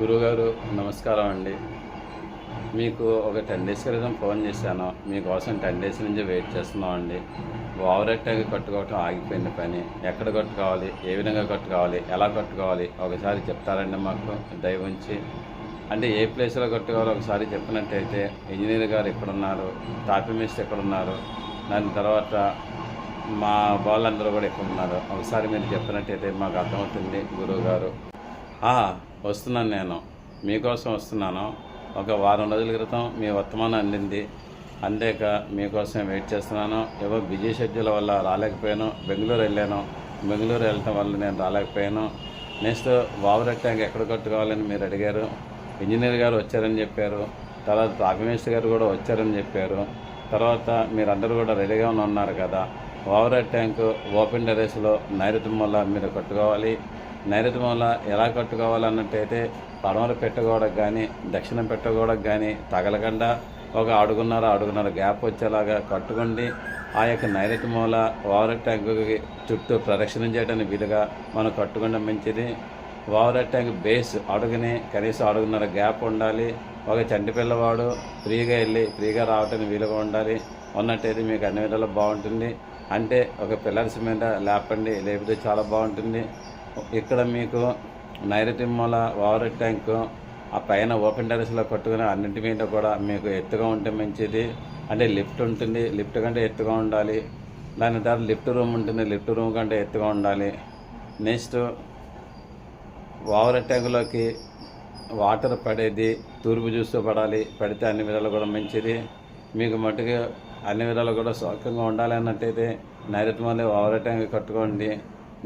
గురువుగారు నమస్కారం అండి. మీకు ఒక టెన్ డేస్ క్రితం ఫోన్ చేశాను. మీకోసం టెన్ డేస్ నుంచి వెయిట్ చేస్తున్నాం అండి. ఓవరెక్టాగా కట్టుకోవటం ఆగిపోయింది పని. ఎక్కడ కట్టుకోవాలి? ఏ విధంగా కట్టుకోవాలి? ఎలా కట్టుకోవాలి? ఒకసారి చెప్తారండి మాకు దయవుంచి ఉంచి. అంటే ఏ ప్లేస్లో కట్టుకోవాలో ఒకసారి చెప్పినట్టయితే ఇంజనీర్ గారు ఎక్కడున్నారు టాపీ మిస్ట్ ఎక్కడున్నారు దాని తర్వాత మా వాళ్ళందరూ కూడా ఎక్కడున్నారు ఒకసారి మీరు చెప్పినట్టయితే మాకు అర్థమవుతుంది గురువు గారు వస్తున్నాను నేను. మీకోసం వస్తున్నాను. ఒక వారం రోజుల క్రితం మీ వర్తమానం అందింది. అందాక మీకోసం వెయిట్ చేస్తున్నాను. ఏవో బిజీ షెడ్యూల్ వల్ల రాలేకపోయాను. బెంగళూరు వెళ్ళాను. బెంగళూరు వెళ్ళటం వల్ల నేను రాలేకపోయాను. నెక్స్ట్ వావర్ ట్యాంక్ ఎక్కడ కట్టుకోవాలని మీరు అడిగారు. ఇంజనీర్ గారు వచ్చారని చెప్పారు. తర్వాత డాక్యుమెంట్స్ గారు కూడా వచ్చారని చెప్పారు. తర్వాత మీరందరూ కూడా రెడీగా ఉన్నారు కదా. ఓవర్ ట్యాంక్ ఓపెన్ టెరెస్లో నైరుతి మూల మీరు కట్టుకోవాలి. నైరుతి మూల ఎలా కట్టుకోవాలన్నట్టయితే పడమర పెట్టగోడకు కానీ దక్షిణం పెట్టగోడకు కానీ తగలకుండా ఒక అడుగున్నర అడుగున్నర గ్యాప్ వచ్చేలాగా కట్టుకోండి. ఆ యొక్క నైరుతి మూల ఓవర్ ట్యాంకుకి చుట్టూ ప్రదక్షిణం చేయడానికి వీలుగా మనం కట్టుకోవడం మంచిది. ఓవర్ ట్యాంక్ బేస్ అడుగుని కనీసం అడుగున్నర గ్యాప్ ఉండాలి. ఒక చంటి పిల్లవాడు ఫ్రీగా వెళ్ళి ఫ్రీగా రావటానికి వీలుగా ఉండాలి. ఉన్నట్టయితే మీకు అన్ని విధాలు బాగుంటుంది. అంటే ఒక పిల్లర్స్ మీద లేపండి లేపితే చాలా బాగుంటుంది. ఇక్కడ మీకు నైరుతిమ్మల మూల ట్యాంకు ట్యాంక్ ఆ పైన ఓపెన్ టెరెస్లో కట్టుకుని అన్నింటి మీద కూడా మీకు ఎత్తుగా ఉంటే మంచిది. అంటే లిఫ్ట్ ఉంటుంది లిఫ్ట్ కంటే ఎత్తుగా ఉండాలి. దాని తర్వాత లిఫ్ట్ రూమ్ ఉంటుంది లిఫ్ట్ రూమ్ కంటే ఎత్తుగా ఉండాలి. నెక్స్ట్ ఓవర్ ట్యాంకులోకి వాటర్ పడేది తూర్పు చూస్తూ పడాలి. పడితే అన్ని విధాలు కూడా మంచిది. మీకు మట్టుకు అన్ని విధాలు కూడా సౌఖ్యంగా ఉండాలి అన్నట్టయితే నైరుతి మళ్ళీ ఓవర్ ట్యాంక్ కట్టుకోండి.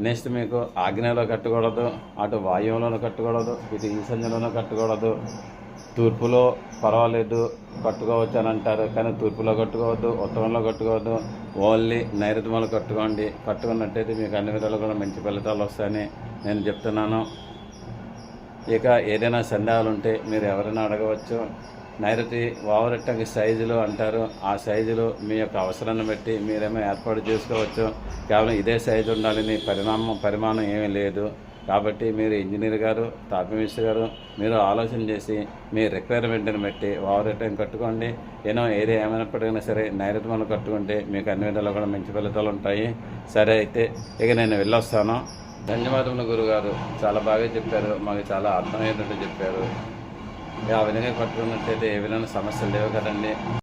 నెక్స్ట్ మీకు ఆగ్నేయలో కట్టకూడదు అటు వాయువులోనూ కట్టకూడదు ఇటు ఈశాన్యంలోనూ కట్టకూడదు. తూర్పులో పర్వాలేదు కట్టుకోవచ్చు అని అంటారు కానీ తూర్పులో కట్టుకోవద్దు ఉత్తరంలో కట్టుకోవద్దు. ఓన్లీ నైరుతిమలో కట్టుకోండి. కట్టుకున్నట్టయితే మీకు అన్ని విధాలు కూడా మంచి ఫలితాలు వస్తాయని నేను చెప్తున్నాను. ఇక ఏదైనా సందేహాలు ఉంటే మీరు ఎవరైనా అడగవచ్చు. నైరుతి ఓవరెట్టకి సైజులు అంటారు. ఆ సైజులు మీ యొక్క అవసరాన్ని బట్టి మీరేమో ఏర్పాటు చేసుకోవచ్చు. కేవలం ఇదే సైజు ఉండాలని పరిణామం పరిమాణం ఏమీ లేదు. కాబట్టి మీరు ఇంజనీర్ గారు తాపిమిస్ గారు మీరు ఆలోచన చేసి మీ రిక్వైర్మెంట్ని బట్టి ఓవరెట్టని కట్టుకోండి. ఏనో ఏది ఏమైనప్పటికైనా సరే నైరుతి మనం కట్టుకుంటే మీకు అన్ని విధాలు కూడా మంచి ఫలితాలు ఉంటాయి. సరే అయితే ఇక నేను వెళ్ళొస్తాను. ధన్యవాదములు గురుగారు. చాలా బాగా చెప్పారు. మాకు చాలా అర్థమయ్యేటట్టు చెప్పారు. ఆ విధంగా కట్టుకున్నట్టయితే ఏ విధమైన సమస్యలు లేవు కదండి.